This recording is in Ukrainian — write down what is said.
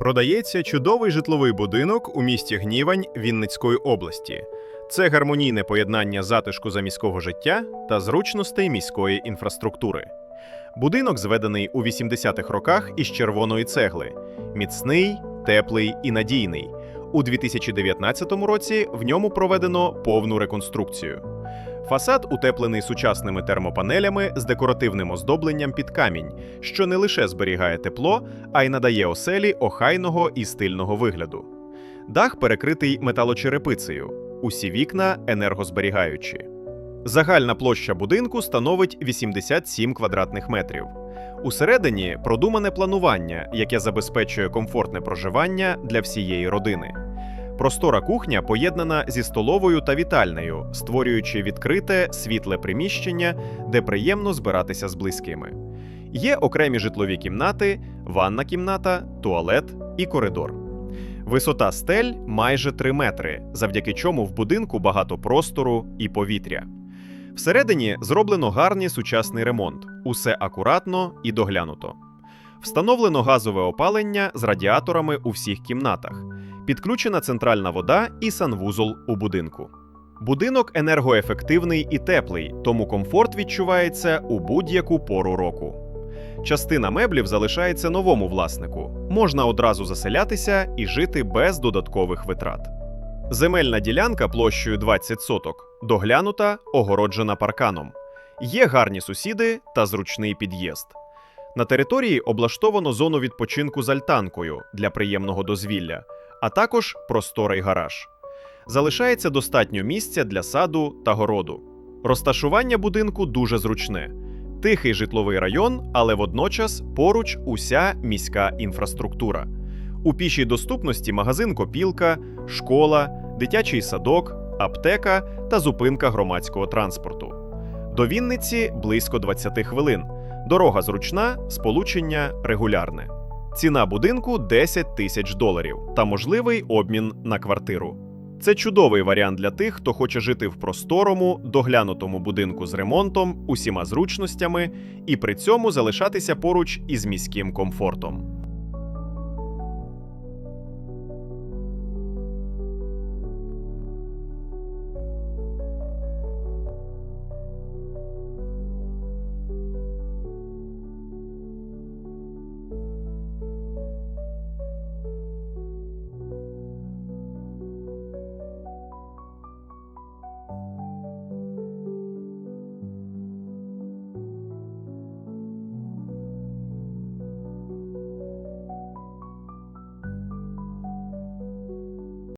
Продається чудовий житловий будинок у місті Гнівань Вінницької області. Це гармонійне поєднання затишку заміського життя та зручностей міської інфраструктури. Будинок зведений у 80-х роках із червоної цегли, міцний, теплий і надійний. У 2019 році в ньому проведено повну реконструкцію. Фасад утеплений сучасними термопанелями з декоративним оздобленням під камінь, що не лише зберігає тепло, а й надає оселі охайного і стильного вигляду. Дах перекритий металочерепицею, усі вікна енергозберігаючі. Загальна площа будинку становить 87 квадратних метрів. Усередині продумане планування, яке забезпечує комфортне проживання для всієї родини. Простора кухня поєднана зі столовою та вітальнею, створюючи відкрите світле приміщення, де приємно збиратися з близькими. Є окремі житлові кімнати, ванна кімната, туалет і коридор. Висота стель майже 3 метри, завдяки чому в будинку багато простору і повітря. Всередині зроблено гарний сучасний ремонт, усе акуратно і доглянуто. Встановлено газове опалення з радіаторами у всіх кімнатах, підключена центральна вода і санвузол у будинку. Будинок енергоефективний і теплий, тому комфорт відчувається у будь-яку пору року. Частина меблів залишається новому власнику. Можна одразу заселятися і жити без додаткових витрат. Земельна ділянка площею 20 соток, доглянута, огороджена парканом. Є гарні сусіди та зручний під'їзд. На території облаштовано зону відпочинку з альтанкою для приємного дозвілля, а також просторий гараж. Залишається достатньо місця для саду та городу. Розташування будинку дуже зручне. Тихий житловий район, але водночас поруч уся міська інфраструктура. У пішій доступності магазин Копілка, школа, дитячий садок, аптека та зупинка громадського транспорту. До Вінниці близько 20 хвилин. Дорога зручна, сполучення регулярне. Ціна будинку 10 тисяч доларів та можливий обмін на квартиру. Це чудовий варіант для тих, хто хоче жити в просторому, доглянутому будинку з ремонтом, усіма зручностями і при цьому залишатися поруч із міським комфортом.